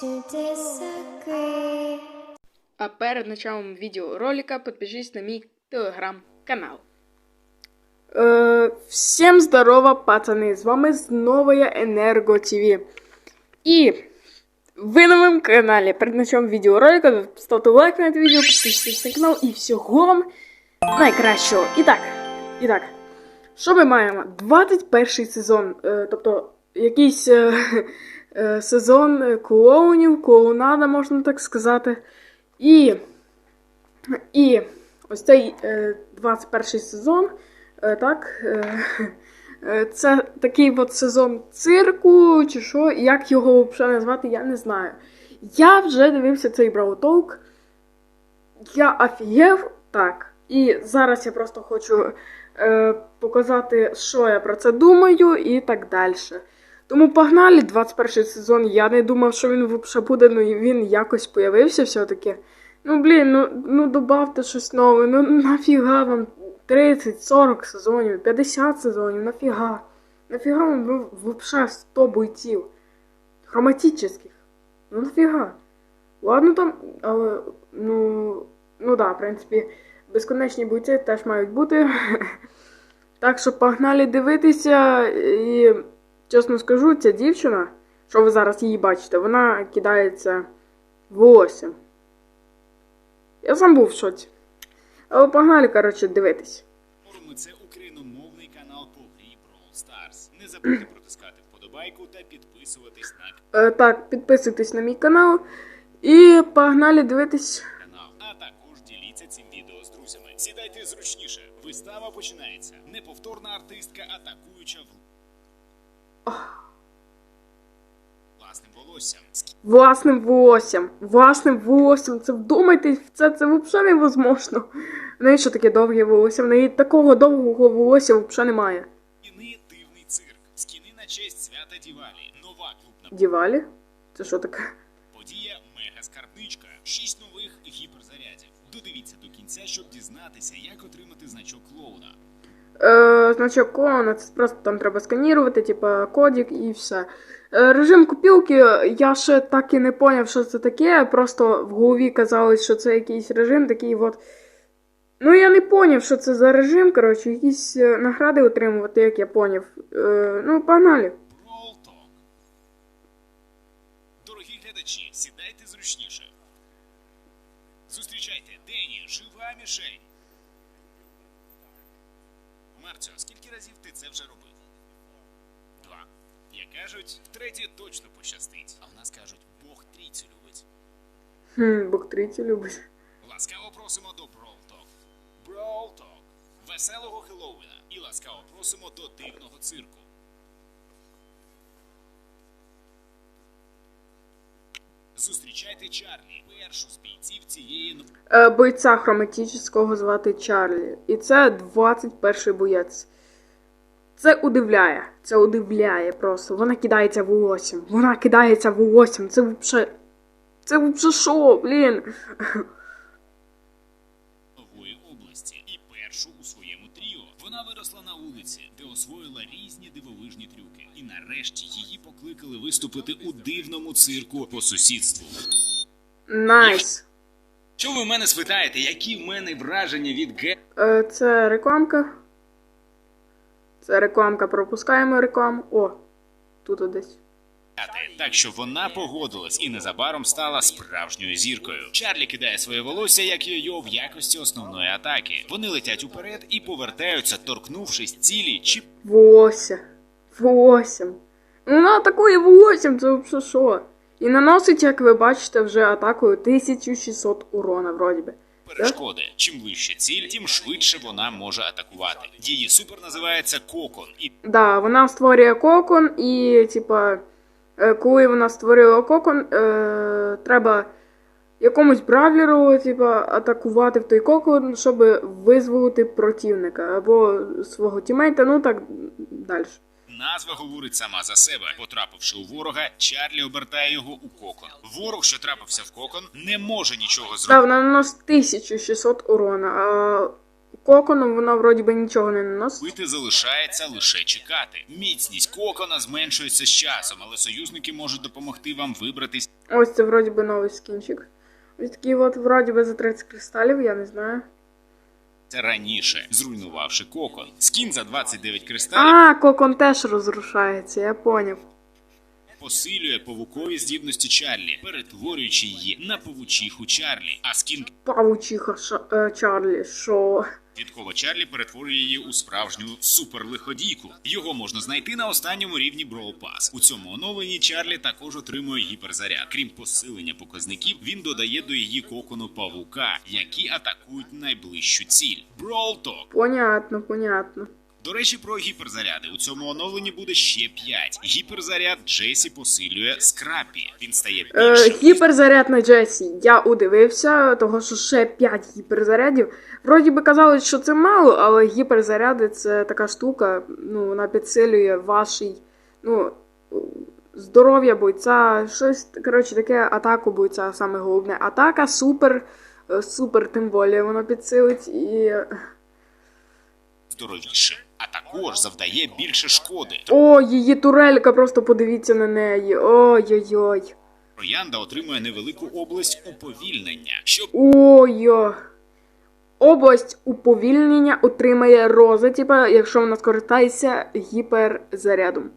to disagree. А перед началом видеоролика подпишись на мой телеграм-канал. Е, всем здорово, пацаны! З вами знову я Енерго ТВ. І ви на моєму каналі. Перед началом відеоролика ставте лайк на це відео, підписуйтесь на канал і всього вам найкращого. І так, і так. Що ми маємо? 21 сезон, е, тобто якийсь е, сезон е, клоунів, клоунада, можна так сказати. І, і ось цей е, 21 сезон, е, так, е, е, це такий от сезон цирку, чи що, як його взагалі назвати, я не знаю. Я вже дивився цей Talk. Я офігев так. І зараз я просто хочу е, показати, що я про це думаю, і так далі. Тому погнали, 21 сезон. Я не думав, що він взагалі буде, ну він якось появився все-таки. Ну, блін, ну, ну добавте щось нове. Ну нафіга вам 30, 40 сезонів, 50 сезонів, нафіга. Нафіга вам взагалі 100 бойців. Хроматических. Ну нафіга. Ладно там, але, ну, ну да, в принципі, безконечні бойці теж мають бути. Так що погнали дивитися і чесно скажу, ця дівчина, що ви зараз її бачите, вона кидається волоссям. Я сам був в шоці. Але погнали, коротше, дивитись. Це україномовний канал по грі Brawl Stars. Не забудьте протискати вподобайку та підписуватись на Е, так, підписуйтесь на мій канал і погнали дивитись. канал. А також діліться цим відео з друзями. Сідайте зручніше. Вистава починається. Неповторна артистка, атакуюча в власним волоссям. Власним волоссям. Власним волоссям. Це вдумайтесь це, це взагалі невозможно. В неї що таке довге волосся? В неї такого довгого волосся взагалі немає. Скіни дивний цирк. Скіни на честь свята Дівалі. Нова клубна Дівалі? Це що таке? подія Мега Скарбничка. Шість нових гіперзарядів. Додивіться до кінця, щоб дізнатися, як отримати значок клоуна. Е, значок клоуна, це просто там треба сканірувати, типа кодик і все. Е, режим купілки, я ще так і не поняв, що це таке. Просто в голові казалось, що це якийсь режим такий от. Ну, я не поняв, що це за режим, коротше, якісь е, награди отримувати, як я поняв. Е, ну, погнали. Дорогі глядачі, сідайте зручніше. Зустрічайте Дені, жива мішень. Марцю, скільки разів ти це вже робив? Два. Як кажуть, втретє точно пощастить. А в нас кажуть, Бог трійцю любить. Хм, Бог трійці любить. Ласкаво просимо до. Brawl Talk. Веселого Хеллоуіна. І ласкаво просимо до дивного цирку. Зустрічайте Чарлі, першу з бійців цієї Е, бойця хроматичного звати Чарлі. І це 21-й боєць. Це удивляє. Це удивляє просто. Вона кидається в 8. Вона кидається 8. Це взагалі. Це взагалі шо, блін? Нарешті її покликали виступити у дивному цирку по сусідству. Найс. Що ви в мене спитаєте, які в мене враження від ге? Е, це рекламка. Це рекламка. Пропускаємо рекламу. О, тут десь. Так що вона погодилась і незабаром стала справжньою зіркою. Чарлі кидає своє волосся як йо-йо в якості основної атаки. Вони летять уперед і повертаються, торкнувшись цілі чи Волосся. Волоссям. Ну, Вона атакує волоссям, це взагалі що? І наносить, як ви бачите, вже атакою 1600 урона, вроді би. перешкоди. Чим ближче ціль, тим швидше вона може атакувати. Її супер називається кокон, і Да, вона створює кокон, і, типа, е, коли вона створила кокон, е, треба якомусь бравлеру, типа, атакувати в той кокон, щоб визволити противника або свого тімейта, ну так далі. Назва говорить сама за себе. Потрапивши у ворога, Чарлі обертає його у кокон. Ворог, що трапився в кокон, не може нічого зробити. вона наносить 1600 урона, а коконом вона вроді би нічого не наносить. Бити залишається лише чекати. Міцність кокона зменшується з часом, але союзники можуть допомогти вам вибратись. Ось це вроді би новий скінчик. Ось такий от вроді би за 30 кристалів, я не знаю. Раніше, зруйнувавши кокон. Скін за 29 кристалів А, кокон теж розрушається, я поняв. посилює павукові здібності Чарлі, перетворюючи її на павучиху Чарлі. А скін павучіха Ша- е, Чарлі, що. Квіткова Чарлі перетворює її у справжню суперлиходійку. Його можна знайти на останньому рівні Brawl Pass. У цьому оновленні Чарлі також отримує гіперзаряд. Крім посилення показників, він додає до її кокону павука, які атакують найближчу ціль. Brawl. Понятно, понятно. До речі, про гіперзаряди. У цьому оновленні буде ще 5. Гіперзаряд Джесі посилює Скрапі. Він стає Е, гіперзаряд на Джесі. Я удивився, того що ще 5 гіперзарядів. Вроді би казали, що це мало, але гіперзаряди це така штука, ну, вона підсилює вашій, ну, здоров'я бойця, щось, коротше, таке атаку бойця, саме головне. Атака, супер, е, супер, тим більше воно підсилить і. здоровішим, а також завдає більше шкоди. О, її турелька, просто подивіться на неї. Ой-ой-ой. Троянда отримує невелику область уповільнення, щоб Ой-ой. Область уповільнення отримає роза, типа, якщо вона скористається гіперзарядом.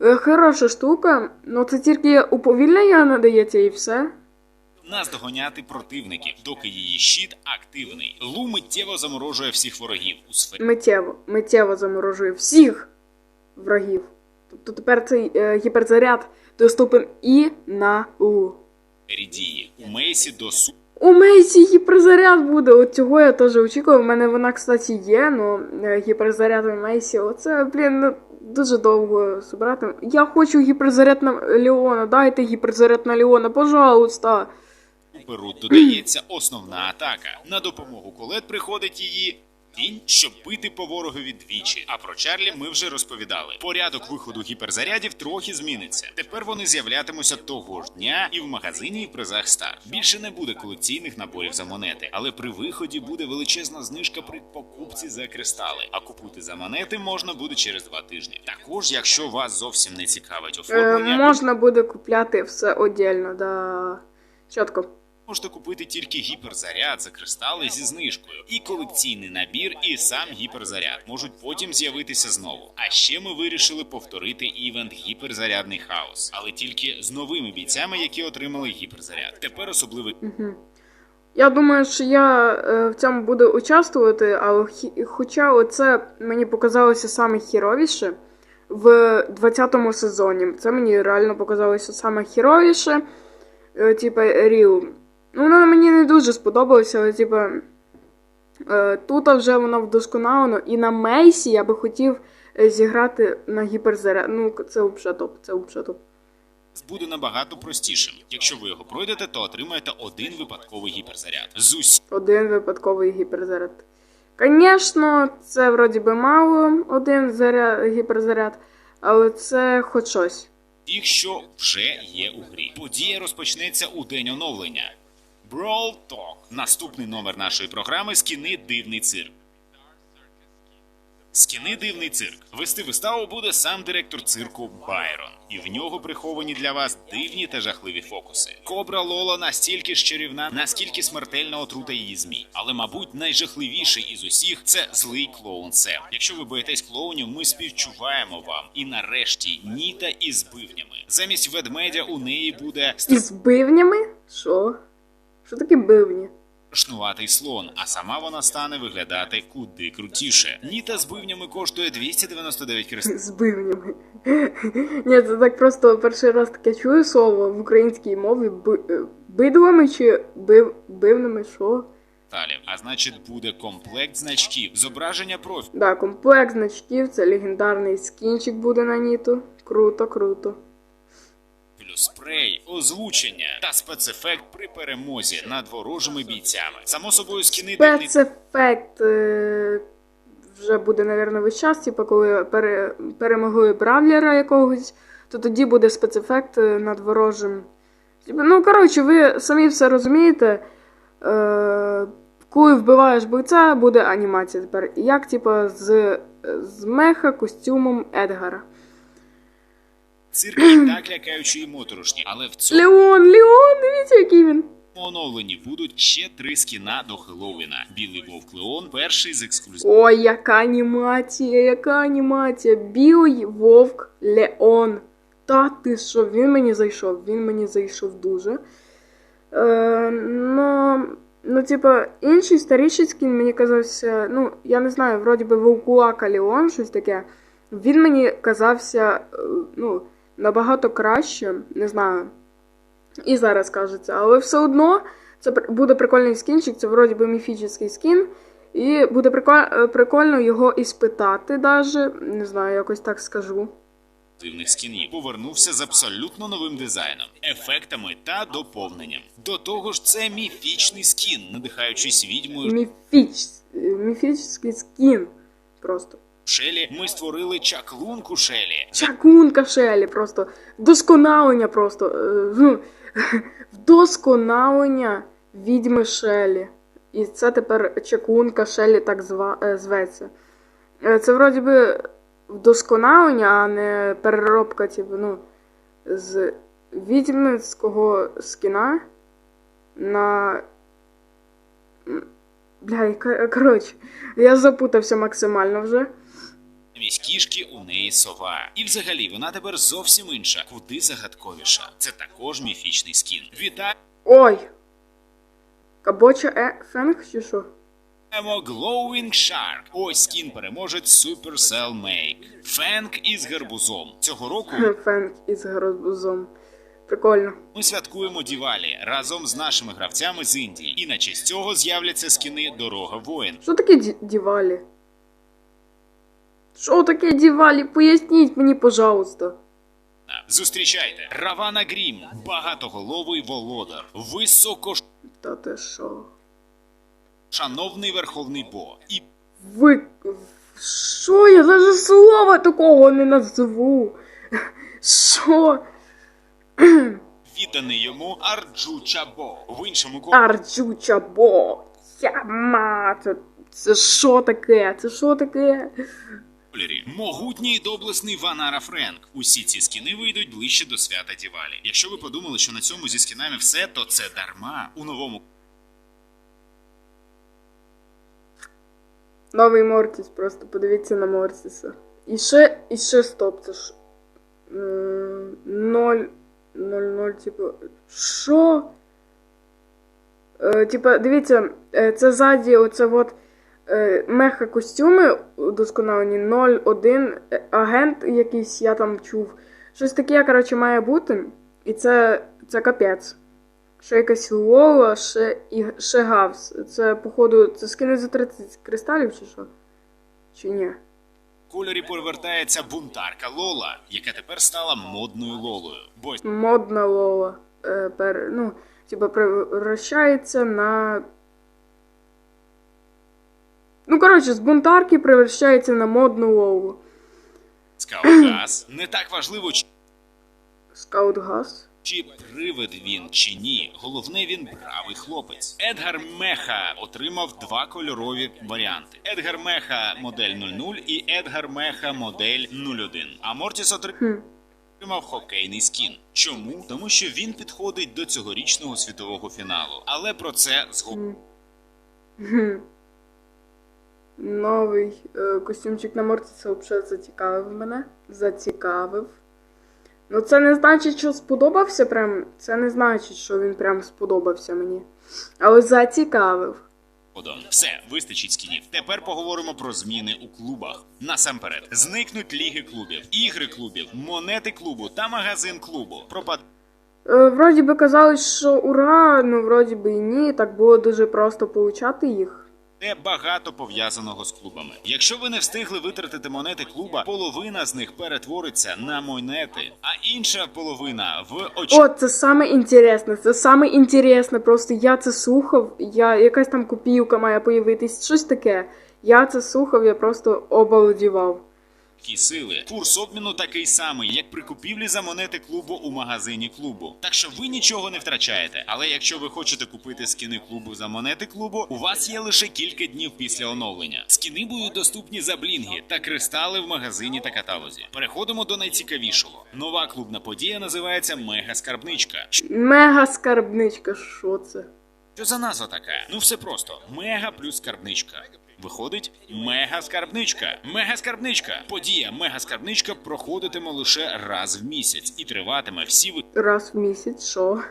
Е, Хороша штука, ну це тільки уповільнення надається і все. Наздоганяти противників, доки її щит активний. Лу миттєво заморожує всіх ворогів у сфері Миттєво, миттєво заморожує всіх врагів. Тобто тепер цей е, гіперзаряд доступен і на У. дії. У Мейсі до су У Мейсі гіперзаряд буде. От цього я теж очікував. У мене вона, кстати, є, ну е, гіперзаряд у Мейсі. Оце, блін, ну, дуже довго збирати. Я хочу гіперзаряд на Леона. Дайте гіперзаряд на Леона, пожалуйста. Перу додається основна атака. На допомогу колет приходить її. Тінь, щоб бити по ворогові двічі. А про Чарлі ми вже розповідали. Порядок виходу гіперзарядів трохи зміниться. Тепер вони з'являтимуться того ж дня і в магазині і призах Стар. Більше не буде колекційних наборів за монети, але при виході буде величезна знижка при покупці за кристали. А купити за монети можна буде через два тижні. Також, якщо вас зовсім не цікавить Е, оформлення, можна буде купляти все отдельно, да. Чітко. Можете купити тільки гіперзаряд за кристали зі знижкою, і колекційний набір, і сам гіперзаряд можуть потім з'явитися знову. А ще ми вирішили повторити івент гіперзарядний хаос, але тільки з новими бійцями, які отримали гіперзаряд. Тепер особливий Я думаю, що я е, в цьому буду участвувати, але хі- хоча оце мені показалося саме хіровіше в 20-му сезоні. Це мені реально показалося саме хіровіше. Е, типа Ріл. Ну, воно мені не дуже сподобалося, але типа. Е, тут вже воно вдосконалено. І на Мейсі я би хотів е, зіграти на гіперзаряд. Ну, це взагалі топ, це взагалі топ. буде набагато простішим. Якщо ви його пройдете, то отримаєте один випадковий гіперзаряд. З Один випадковий гіперзаряд. Звісно, це вроді би мало один заряд, гіперзаряд, але це хоч щось. тих, що вже є у грі. Подія розпочнеться у день оновлення. Brawl Talk. Наступний номер нашої програми скіни дивний цирк. Скіни дивний цирк. Вести виставу буде сам директор цирку Байрон, і в нього приховані для вас дивні та жахливі фокуси. Кобра Лола настільки ж чарівна, наскільки смертельна отрута її змій. Але, мабуть, найжахливіший із усіх це злий клоун Сем. Якщо ви боїтесь клоунів, ми співчуваємо вам. І нарешті Ніта із бивнями. Замість ведмедя у неї буде Із бивнями? Що? Що таке бивні? страшнуватий слон, а сама вона стане виглядати куди крутіше. Ніта з бивнями коштує 299 кристалів. З бивнями. Ні, це так просто перший раз таке чую слово в українській мові Би- е, бидлами чи бив... бивними, що? А значить, буде комплект значків, зображення профілю. Да, комплект значків, це легендарний скінчик буде на Ніту. Круто, круто. спрей, озвучення та спецефект при перемозі над ворожими бійцями. Само собою скіни Спецефект е, вже буде, напевно, весь час, типу, коли пере, перемогли бравлера якогось, то тоді буде спецефект е, над ворожим. Типу, ну, коротше, ви самі все розумієте. Е, коли вбиваєш бойця, буде анімація тепер. Як, типа, з, з меха костюмом Едгара. Цирк і так лякаючі і моторошні, але в цьому Леон, Леон, дивіться, який він. оновленні будуть ще три скіна до Хеллоуіна. Білий вовк Леон, перший з ексклюзивів. Ой, яка анімація, яка анімація. Білий вовк Леон. Та ти що, він мені зайшов, він мені зайшов дуже. Е, ну, ну, типа, інший старіший скін мені казався, ну, я не знаю, вроді би Вовкулака Леон, щось таке. Він мені казався, е, ну, набагато краще, не знаю. І зараз кажеться, але все одно це буде прикольний скінчик, це вроді би міфічний скін. І буде прикольно, його іспитати даже. Не знаю, якось так скажу. ексклюзивних скінів повернувся з абсолютно новим дизайном, ефектами та доповненням. До того ж, це міфічний скін, надихаючись відьмою Міфіч, міфічний скін. Просто. Шелі. Ми створили чаклунку Шелі. Чакунка Шелі, просто вдосконалення просто. е, ну, Вдосконалення відьми Шелі. І це тепер чакунка Шелі так зва, е, зветься. Е, Це вроді би вдосконалення, а не переробка, типу, ну, з відьминського скіна на. Бля, яка- коротше, я запутався максимально вже. Замість кішки у неї сова. І взагалі вона тепер зовсім інша, куди загадковіша. Це також міфічний скін. Вітаємо Ой! Кабоча е фенг чи що? Glowing Shark. Ось скін переможець Supercell Make. Фенк із гарбузом. Цього року Фенг із гарбузом. Прикольно. ми святкуємо Дівалі разом з нашими гравцями з Індії. І на честь цього з'являться скіни Дорога воїн. Що таке ді- дівалі? Що таке дівалі? Поясніть мені, пожалуйста. Зустрічайте Равана Грім, багатоголовий володар, високошановний Та ти що? верховний бо і Ви. Що я навіть слова такого не назву? Що? Відданий йому Арджу Чабо. В іншому Арджуча бо. Я мати. Це що таке? Це що таке? могутній доблесний Ванара Френк. Усі ці скіни вийдуть ближче до свята Дівалі. Якщо ви подумали, що на цьому зі скінами все, то це дарма. У новому Новий Мортіс, просто подивіться на Мортіса. І ще, і ще стоп, це ж. Ноль. Ноль, ноль, типу. Що? Е, типа, дивіться, е, це ззаді, оце от е, меха костюми удосконалені 0,1 е, агент якийсь, я там чув. Щось таке, коротше, має бути. І це, це капець. Ще якась Лола, ще, і, ще Гавс. Це, походу, це скине за 30 кристалів чи що? Чи ні? Кольорі повертається бунтарка Лола, яка тепер стала модною Лолою. Бо Модна Лола. Е, пер, ну, типа, превращається на. Ну, коротше, з бунтарки превращається на модну Лолу. Скаутгас не так важливо, чи- Скаут Газ. Чи привид він чи ні. Головне, він бравий хлопець. Едгар Меха отримав два кольорові варіанти: Едгар Меха модель 00 і Едгар Меха модель 01. А Мортіс отримав. Отримав хокейний скін. Чому? Тому що він підходить до цьогорічного світового фіналу. Але про це згодом. Новий е, костюмчик на Мортіса взагалі зацікавив мене. Зацікавив. Ну, це не значить, що сподобався прям. Це не значить, що він прям сподобався мені. Але зацікавив. Все, вистачить скінів. Тепер поговоримо про зміни у клубах. Насамперед, зникнуть ліги клубів, ігри клубів, монети клубу та магазин клубу. Пропад Е, вроді би казали, що ура, ну вроді би і ні, так було дуже просто получати їх. Де багато пов'язаного з клубами. Якщо ви не встигли витратити монети клуба, половина з них перетвориться на монети, а інша половина в очі. О, це саме інтересне, це саме інтересне. Просто я це слухав, я якась там копійка має появитись, щось таке. Я це слухав, я просто обалдівав. Ті сили. Курс обміну такий самий, як при купівлі за монети клубу у магазині клубу. Так що ви нічого не втрачаєте. Але якщо ви хочете купити скини клубу за монети клубу, у вас є лише кілька днів після оновлення. Скини будуть доступні за блінги та кристали в магазині та каталозі. Переходимо до найцікавішого. Нова клубна подія називається Мега Скарбничка. Мега скарбничка, що це? Що за назва така? Ну все просто. Мега плюс скарбничка. Виходить мега скарбничка. Мега скарбничка. Подія мега скарбничка проходитиме лише раз в місяць і триватиме всі Раз в місяць, що?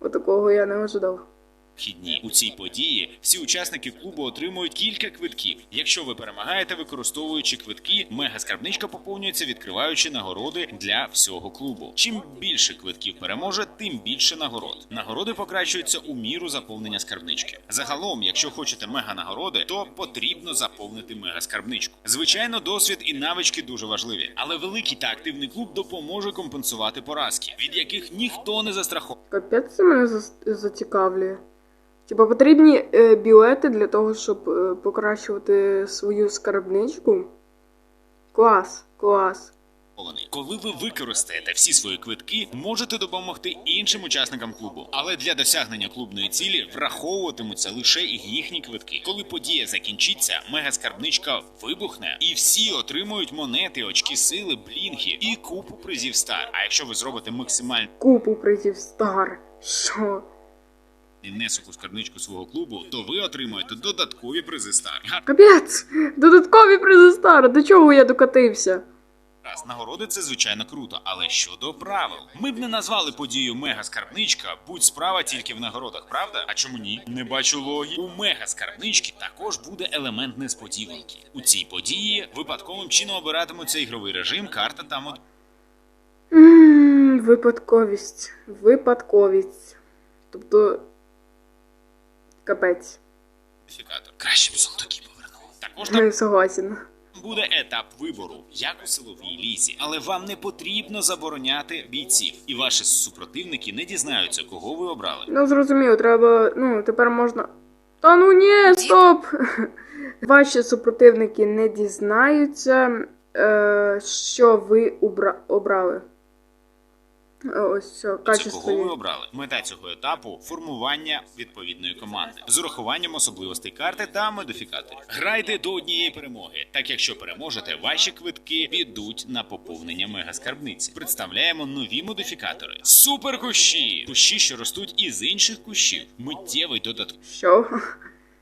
Отакого я не ожидав. Вихідні. У цій події всі учасники клубу отримують кілька квитків. Якщо ви перемагаєте, використовуючи квитки, мега скарбничка поповнюється, відкриваючи нагороди для всього клубу. Чим більше квитків переможе, тим більше нагород. Нагороди покращуються у міру заповнення скарбнички. Загалом, якщо хочете мега нагороди, то потрібно заповнити мега скарбничку. Звичайно, досвід і навички дуже важливі, але великий та активний клуб допоможе компенсувати поразки, від яких ніхто не застрахований. Капець це мене зацікавлює. Типа потрібні е, білети для того, щоб е, покращувати свою скарбничку. Клас, клас. Коли ви використаєте всі свої квитки, можете допомогти іншим учасникам клубу. Але для досягнення клубної цілі враховуватимуться лише їхні квитки. Коли подія закінчиться, мегаскарбничка вибухне, і всі отримують монети, очки сили, блінги і купу призів стар. А якщо ви зробите максимальний Купу призів стар. Що? Внесок у скарбничку свого клубу, то ви отримаєте додаткові призи стар. Капець! Додаткові призи стар. До чого я докатився? Раз нагороди це звичайно круто, але щодо правил, ми б не назвали подію мега скарбничка, будь справа тільки в нагородах, правда? А чому ні? Не бачу логіки. У мега скарбнички також буде елемент несподіванки. У цій події випадковим чином обиратимуться ігровий режим, карта та мод. Випадковість. Випадковість. Тобто. Капець. Краще б сундуки повернули. Також там Не согласен. буде етап вибору, як у силовій лізі, але вам не потрібно забороняти бійців, і ваші супротивники не дізнаються, кого ви обрали. Ну, зрозуміло, треба. Ну, тепер можна. Та ну ні, стоп! Ваші супротивники не дізнаються, е, що ви убра... обрали. Ось Це качество. кого ви обрали? Мета цього етапу формування відповідної команди з урахуванням особливостей карти та модифікаторів. Грайте до однієї перемоги. Так якщо переможете, ваші квитки підуть на поповнення мегаскарбниці. Представляємо нові модифікатори. Супер кущі! Що ростуть із інших кущів. Миттєвий додатковий Що?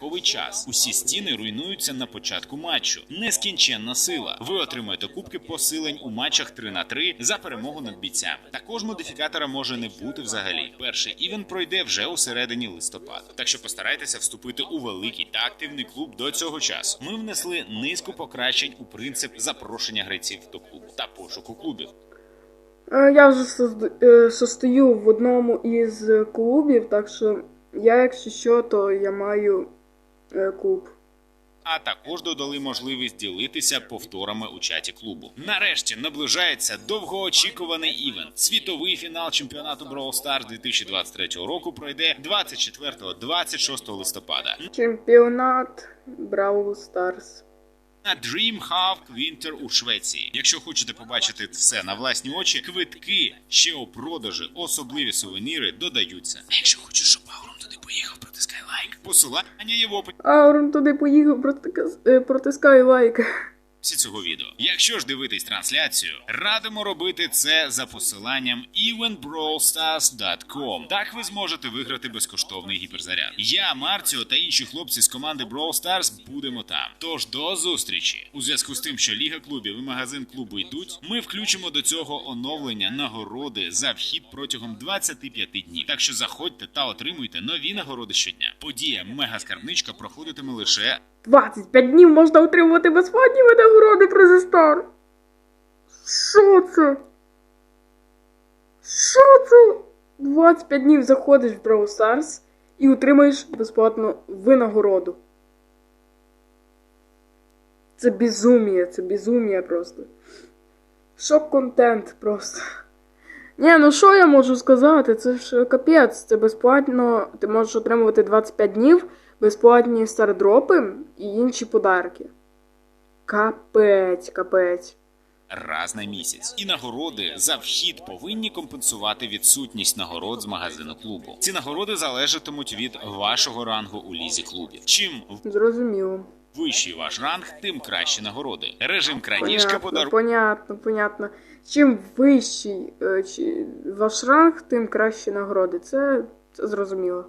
Час. Усі стіни руйнуються на початку матчу. Нескінченна сила. Ви отримаєте кубки посилень у матчах 3 на 3 за перемогу над бійцями. Також модифікатора може не бути взагалі. Перший івент пройде вже у середині листопада. Так що постарайтеся вступити у великий та активний клуб до цього часу. Ми внесли низку покращень у принцип запрошення гравців до клубу та пошуку клубів. Е, Я вже е, состою в одному із клубів, так що я, якщо що, то я маю клуб. А також додали можливість ділитися повторами у чаті клубу. Нарешті наближається довгоочікуваний івент. Світовий фінал чемпіонату Brawl Stars 2023 року пройде 24-26 листопада Чемпіонат Бравл Старс. на DreamHack Winter у Швеції. Якщо хочете побачити все на власні очі, квитки ще у продажі, особливі сувеніри додаються. Якщо хочеш, щоб поїхав, протискай лайк. Посилання є в описі. Аурон туди поїхав, протика- е, протискай описі цього відео. Якщо ж дивитись трансляцію, радимо робити це за посиланням eventbrawlstars.com. Так ви зможете виграти безкоштовний гіперзаряд. Я, Марціо та інші хлопці з команди Brawl Stars будемо там. Тож до зустрічі! У зв'язку з тим, що Ліга клубів і магазин клубу йдуть, ми включимо до цього оновлення нагороди за вхід протягом 25 днів. Так що заходьте та отримуйте нові нагороди щодня. Подія мега скарбничка проходитиме лише 25 днів можна отримувати безплатні винагороди призи Стар. Що це? Що це? 25 днів заходиш в Brawl Stars і отримаєш безплатну винагороду. Це безумія, це безумія просто. Шок-контент просто. Ні, ну що я можу сказати? Це ж капець, це безплатно. Ти можеш отримувати 25 днів, безплатні стардропи і інші подарки. Капець, капець. раз на місяць. І нагороди за вхід повинні компенсувати відсутність нагород з магазину клубу. Ці нагороди залежатимуть від вашого рангу у лізі клубів. Чим Зрозуміло. вищий ваш ранг, тим кращі нагороди. Режим крадіжка подарунків понятно, понятно. Чим вищий е, ваш ранг, тим кращі нагороди. Це, це зрозуміло.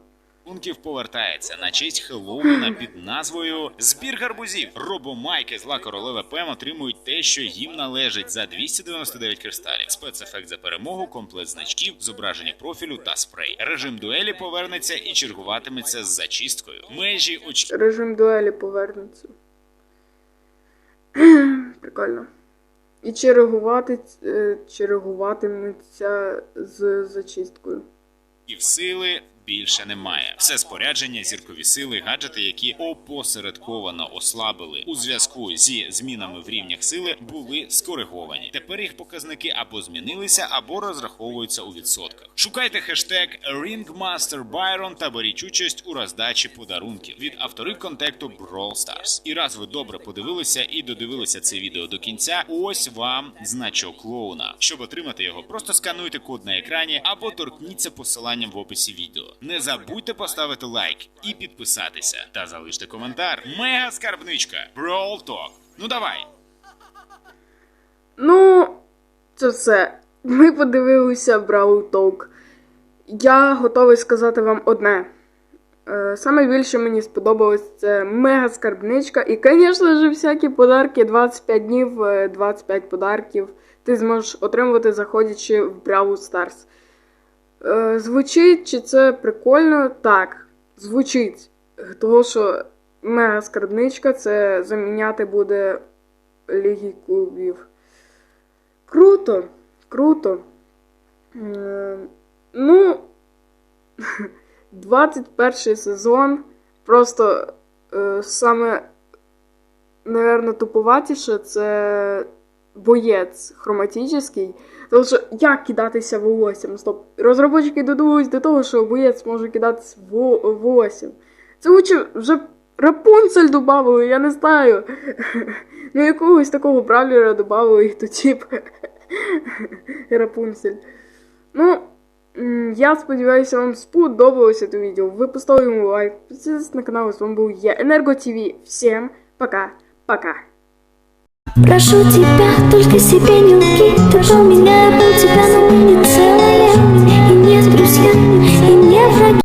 Повертається на честь Хеллоуіна під назвою Збір гарбузів. Робомайки зла королева Пем отримують те, що їм належить за 299 кристалів. Спецефект за перемогу, комплект значків, зображення профілю та спрей. Режим дуелі повернеться і чергуватиметься з зачисткою. Межі очі. Режим дуелі повернеться. Прикольно. І чергувати, е, чергуватиметься з зачисткою. Зірків сили більше немає. Все спорядження, зіркові сили, гаджети, які опосередковано ослабили у зв'язку зі змінами в рівнях сили, були скориговані. Тепер їх показники або змінилися, або розраховуються у відсотках. Шукайте хештег Ringmaster Byron та беріть участь у роздачі подарунків від авторів контекту Brawl Stars. І раз ви добре подивилися і додивилися це відео до кінця, ось вам значок клоуна. Щоб отримати його, просто скануйте код на екрані або торкніться посиланням в описі відео. Не забудьте поставити лайк і підписатися. Та залиште коментар. Мега скарбничка Brawl Talk. Ну давай. Ну, це все. Ми подивилися Brawl Talk. Я готовий сказати вам одне. Е, Саме більше мені сподобалось це мега скарбничка. І, звісно ж, всякі подарки 25 днів, е, 25 подарків. Ти зможеш отримувати, заходячи в Brawl Stars. Е, Звучить, чи це прикольно? Так, звучить. Того, що мега скарбничка це заміняти буде Ліги клубів. Круто, круто. Ну, 21 сезон. Просто е, саме, наверное, туповатіше це боєць хроматичний. Тому що як кидатися волоссям? Стоп. Розробники додумались до того, що боєць може кидатися во- волоссям. Це лучше вже Рапунцель добавили, я не знаю. Ну, якогось такого бравлера добавили, і то тип Рапунцель. Ну, я сподіваюся, вам сподобалося це відео. Ви поставили йому лайк, підписуйтесь на канал, з вами був я, Енерго ТВ. Всім пока, пока. Прошу тебя, только себе не лги Тоже у меня был тебя, но мы не целые И нет, друзья,